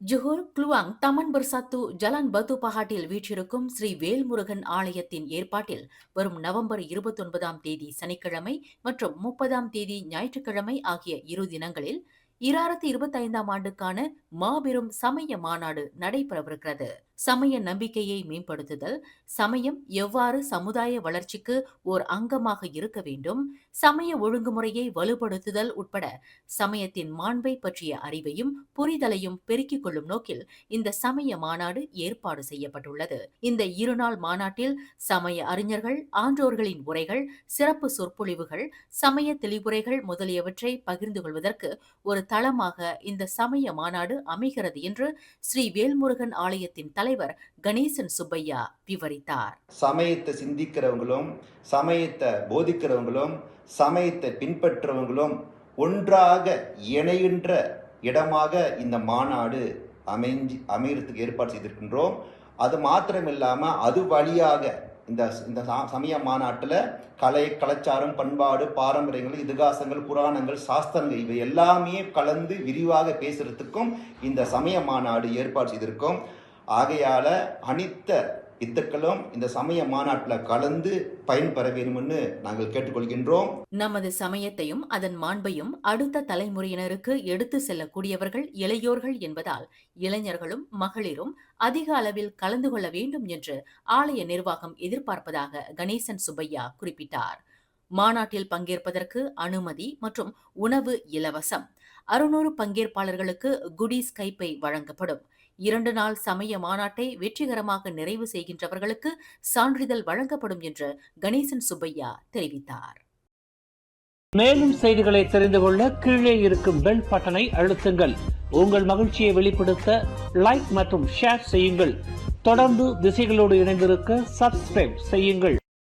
Johor க்ளுவாங் Thaman Bersatu Jalan பத்து பஹாட்டில் வீற்றிருக்கும் ஸ்ரீ வேல்முருகன் ஆலயத்தின் ஏற்பாட்டில் வரும் நவம்பர் இருபத்தொன்பதாம் தேதி சனிக்கிழமை மற்றும் முப்பதாம் தேதி ஞாயிற்றுக்கிழமை ஆகிய இரு தினங்களில் இராயிரத்தி இருபத்தைந்தாம் ஆண்டுக்கான மாபெரும் சமய மாநாடு நடைபெறவிருக்கிறது. சமய நம்பிக்கையை மேம்படுத்துதல் சமயம் எவ்வாறு சமுதாய வளர்ச்சிக்கு ஓர் அங்கமாக இருக்க வேண்டும் சமய ஒழுங்குமுறையை வலுப்படுத்துதல் உட்பட சமயத்தின் மாண்பை பற்றிய அறிவையும் புரிதலையும் பெருக்கிக் கொள்ளும் நோக்கில் இந்த சமய மாநாடு ஏற்பாடு செய்யப்பட்டுள்ளது. இந்த இருநாள் மாநாட்டில் சமய அறிஞர்கள் ஆன்றோர்களின் உரைகள் சிறப்பு சொற்பொழிவுகள் சமய தெளிவுரைகள் முதலியவற்றை பகிர்ந்து கொள்வதற்கு ஒரு தளமாக இந்த சமய மாநாடு அமைகிறது என்று ஸ்ரீ வேல்முருகன் ஆலயத்தின் தலைவர் கணேசன் சுப்பையா விவரித்தார். சமயத்தை சிந்திக்கிறவங்களும் சமயத்தை போதிக்கிறவங்களும் சமயத்தை பின்பற்றவங்களும் ஒன்றாக இணைகின்ற இடமாக இந்த மாநாடு அமைஞ்சு அமைகிறதுக்கு ஏற்பாடு செய்திருக்கின்றோம். அது மாத்திரமில்லாமல் அது வழியாக இந்த இந்த சமய மாநாட்டில் கலை கலாச்சாரம் பண்பாடு பாரம்பரியங்கள் இதிகாசங்கள் புராணங்கள் சாஸ்திரங்கள் இவை எல்லாமே கலந்து விரிவாக பேசுறதுக்கும் இந்த சமய மாநாடு ஏற்பாடு செய்திருக்கோம். ஆகையால் அனைத்த இத்துக்களும் இந்த சமய மாநாட்டில் கலந்து பயன்பெற வேண்டும்னு நாங்கள் கேட்டுக்கொள்கின்றோம். நமது சமயத்தையும் அதன் மாண்பையும் அடுத்த தலைமுறையினருக்கு எடுத்து செல்லக்கூடியவர்கள் இளையோர்கள் என்பதால் இளைஞர்களும் மகளிரும் அதிக அளவில் கலந்து கொள்ள வேண்டும் என்று ஆலய நிர்வாகம் எதிர்பார்ப்பதாக கணேசன் சுப்பையா குறிப்பிட்டார். மாநாட்டில் பங்கேற்பதற்கு அனுமதி மற்றும் உணவு இலவசம். அறுநூறு பங்கேற்பாளர்களுக்கு குடீஸ் கைப்பை வழங்கப்படும். இரண்டு நாள் சமய மாநாட்டை வெற்றிகரமாக நிறைவு செய்கின்றவர்களுக்கு சான்றிதழ் வழங்கப்படும் என்று கணேசன் சுப்பையா தெரிவித்தார். மேலும் செய்திகளை தெரிந்து கொள்ள கீழே இருக்கும் பெல் பட்டனை அழுத்துங்கள். உங்கள் மகிழ்ச்சியை வெளிப்படுத்த லைக் மற்றும் ஷேர் செய்யுங்கள். தொடர்ந்து திசைகளோடு இணைந்திருக்க சப்ஸ்கிரைப் செய்யுங்கள்.